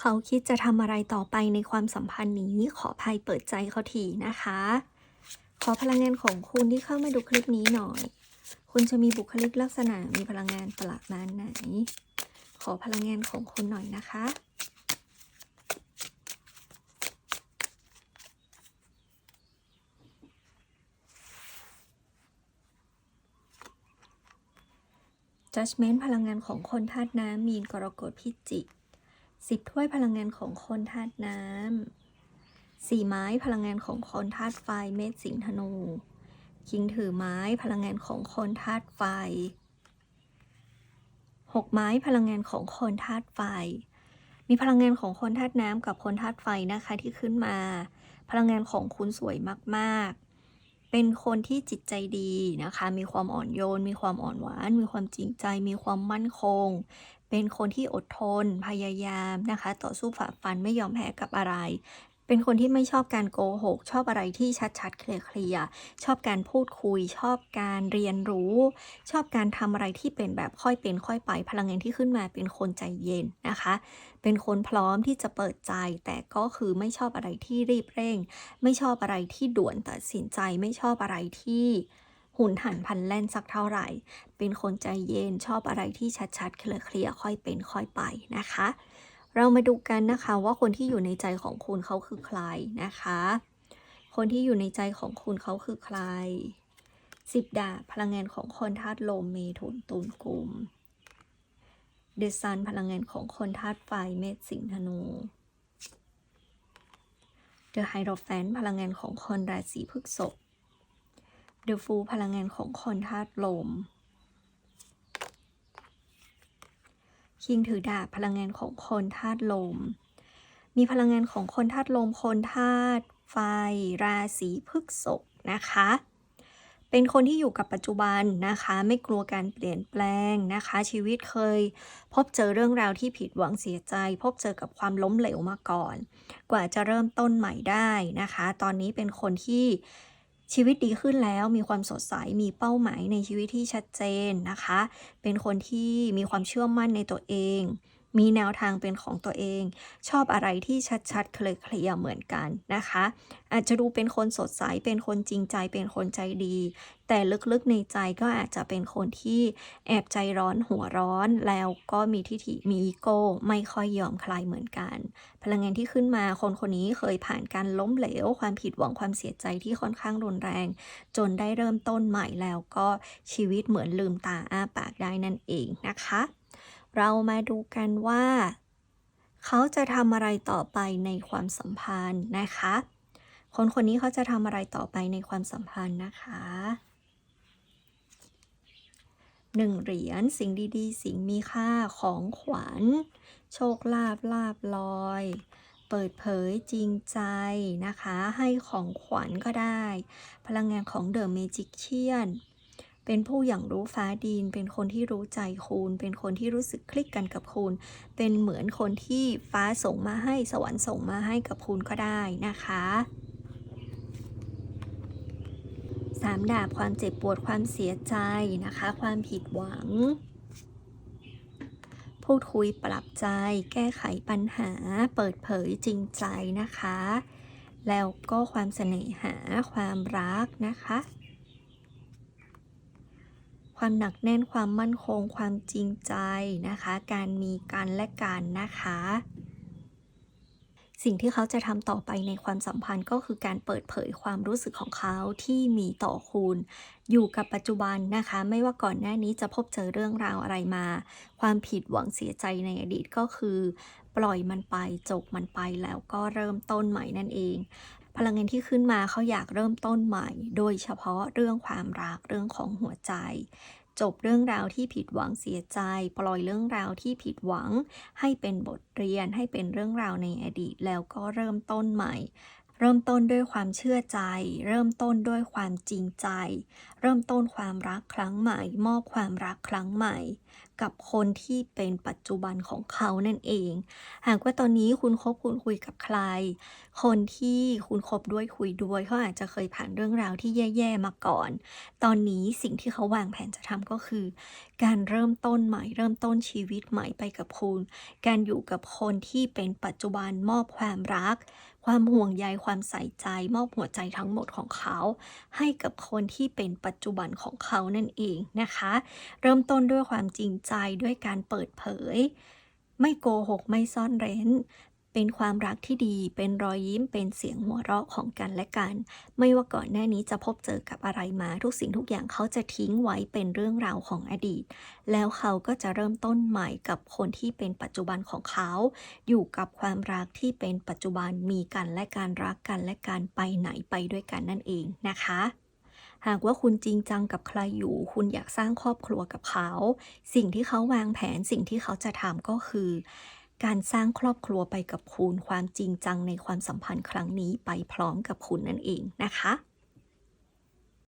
เขาคิดจะทำอะไรต่อไปในความสัมพันธ์นี้ ขอภัยเปิดใจเขาทีนะคะ ขอพลังงานของคุณที่เข้ามาดูคลิปนี้หน่อย คุณจะมีบุคลิกลักษณะมีพลังงานประมาณไหน ขอพลังงานของคุณหน่อยนะคะ Judgment พลังงานของคนธาตุน้ำมีนกรกฎพิจิก สิบถ้วยพลังงานของคนธาตุน้ำสี่ไม้พลังงานของคนธาตุไฟเมษสิงห์ธนู คิงถือไม้พลังงานของคนธาตุไฟหกไม้พลังงานของคนธาตุไฟ มีพลังงานของคนธาตุน้ำกับคนธาตุไฟนะคะที่ขึ้นมา พลังงานของคุณสวยมากๆ เป็นคนที่จิตใจดีนะคะ มีความอ่อนโยน มีความอ่อนหวาน มีความจริงใจ มีความมั่นคง เป็นคนที่อดทน พยายามนะคะ ต่อสู้ฝ่าฟันไม่ยอมแพ้กับอะไร เป็นคนที่ไม่ชอบการโกหก ชอบอะไรที่ชัดๆ เคลียร์ๆชอบการพูดคุย ชอบการเรียนรู้ ชอบการทำอะไรที่เป็นแบบค่อยเป็นค่อยไป พลังงานที่ขึ้นมาเป็นคนใจเย็นนะคะ เป็นคนพร้อมที่จะเปิดใจ แต่ก็คือไม่ชอบอะไรที่รีบเร่ง ไม่ชอบอะไรที่ด่วนตัดสินใจ ไม่ชอบอะไรที่หุนหันพลันแล่นสักเท่าไหร่ เป็นคนใจเย็นชอบอะไรที่ชัดๆ เคลียร์ๆค่อยเป็นค่อยไปนะคะ เรามาดูกันนะคะว่าคนที่อยู่ในใจของคุณเขาคือใครนะคะ คนที่อยู่ในใจของคุณเขาคือใครสิบดาบพลังงานของคนธาตุลมเมถุนตุลกุมเดซันพลังงานของคนธาตุไฟเมษสิงห์ธนูเดอะไฮโดรแฟนพลังงานของคนราศีพฤษภเดอะฟูพลังงานของคนธาตุลม คิงถือดาบพลังงานของคนธาตุลม มีพลังงานของคนธาตุลม คนธาตุไฟ ราศีพฤษภนะคะ เป็นคนที่อยู่กับปัจจุบันนะคะ ไม่กลัวการเปลี่ยนแปลงนะคะ ชีวิตเคย พบเจอเรื่องราวที่ผิดหวังเสียใจ พบเจอกับความล้มเหลวมาก่อน กว่าจะเริ่มต้นใหม่ได้นะคะ ตอนนี้เป็นคนที่ ชีวิตดีขึ้นแล้วมีความสดใสมีเป้าหมายในชีวิตที่ชัดเจนนะคะ เป็นคนที่มีความเชื่อมั่นในตัวเอง มีแนวทางเป็นของตัวเอง ชอบอะไรที่ชัดๆ เคลียร์เหมือนกันนะคะ อาจจะดูเป็นคนสดใส เป็นคนจริงใจ เป็นคนใจดี แต่ลึกๆในใจก็อาจจะเป็นคนที่แอบใจร้อนหัวร้อน แล้วก็มีทิฐิมีอีโก้ ไม่ค่อยยอมใครเหมือนกัน พลังงานที่ขึ้นมาคนคนนี้เคยผ่านการล้มเหลว ความผิดหวังความเสียใจที่ค่อนข้างรุนแรง จนได้เริ่มต้นใหม่แล้วก็ชีวิตเหมือนลืมตาอ้าปากได้นั่นเองนะคะ เรามาดูกันว่า เขาจะทำอะไรต่อไปในความสัมพันธ์นะคะ คนคนนี้เขาจะทำอะไรต่อไปในความสัมพันธ์นะคะหนึ่งเหรียญสิ่งดีๆ สิ่งมีค่าของขวัญ โชคลาภลาบลอย เปิดเผยจริงใจนะคะ ให้ของขวัญก็ได้ พลังงานของเดอะเมจิกเชียน เป็นผู้อย่างรู้ฟ้าดิน เป็นคนที่รู้ใจคุณ เป็นคนที่รู้สึกคลิกกันกับคุณ เป็นเหมือนคนที่ฟ้าส่งมาให้สวรรค์ส่งมาให้กับคุณก็ได้นะคะสามดาบความเจ็บปวดความเสียใจนะคะ ความผิดหวัง พูดคุยปรับใจ แก้ไขปัญหา เปิดเผยจริงใจนะคะ แล้วก็ความเสน่หาความรักนะคะ ความหนักแน่นความมั่นคง ความจริงใจนะคะ การมีกันและกันนะคะ สิ่งที่เขาจะทำต่อไปในความสัมพันธ์ก็คือการเปิดเผยความรู้สึกของเขาที่มีต่อคุณ อยู่กับปัจจุบันนะคะ ไม่ว่าก่อนหน้านี้จะพบเจอเรื่องราวอะไรมา ความผิดหวังเสียใจในอดีตก็คือ ปล่อยมันไปจบมันไปแล้วก็เริ่มต้นใหม่นั่นเอง พลังงานที่ขึ้นมาเขาอยากเริ่มต้นใหม่ โดยเฉพาะเรื่องความรักเรื่องของหัวใจ จบเรื่องราวที่ผิดหวังเสียใจ ปล่อยเรื่องราวที่ผิดหวัง ให้เป็นบทเรียนให้เป็นเรื่องราวในอดีต แล้วก็เริ่มต้นใหม่ เริ่มต้นด้วยความเชื่อใจ เริ่มต้นด้วยความจริงใจ เริ่มต้นความรักครั้งใหม่ มอบความรักครั้งใหม่ กับคนที่เป็นปัจจุบันของเขานั่นเอง หากว่าตอนนี้คุณคบคุณคุยกับใคร คนที่คุณคบด้วยคุยด้วยเขาอาจจะเคยผ่านเรื่องราวที่แย่ๆมาก่อน ตอนนี้สิ่งที่เขาวางแผนจะทำก็คือ การเริ่มต้นใหม่เริ่มต้นชีวิตใหม่ไปกับคุณ การอยู่กับคนที่เป็นปัจจุบันมอบความรัก ความห่วงใยความใส่ใจ มอบหัวใจทั้งหมดของเขา ให้กับคนที่เป็นปัจจุบันของเขานั่นเองนะคะ เริ่มต้นด้วยความจริงใจด้วยการเปิดเผย ไม่โกหกไม่ซ่อนเร้น เป็นความรักที่ดี เป็นรอยยิ้มเป็นเสียงหัวเราะของกันและกัน ไม่ว่าก่อนหน้านี้จะพบเจอกับอะไรมา ทุกสิ่งทุกอย่างเขาจะทิ้งไว้เป็นเรื่องราวของอดีต แล้วเขาก็จะเริ่มต้นใหม่กับคนที่เป็นปัจจุบันของเขา อยู่กับความรักที่เป็นปัจจุบันมีกันและการรักกันและการไปไหนไปด้วยกันนั่นเองนะคะ หากว่าคุณจริงจังกับใครอยู่ คุณอยากสร้างครอบครัวกับเขา สิ่งที่เขาวางแผนสิ่งที่เขาจะทำก็คือ การสร้างครอบครัวไปกับคุณ ความจริงจังในความสัมพันธ์ครั้งนี้ไปพร้อมกับคุณนั่นเองนะคะ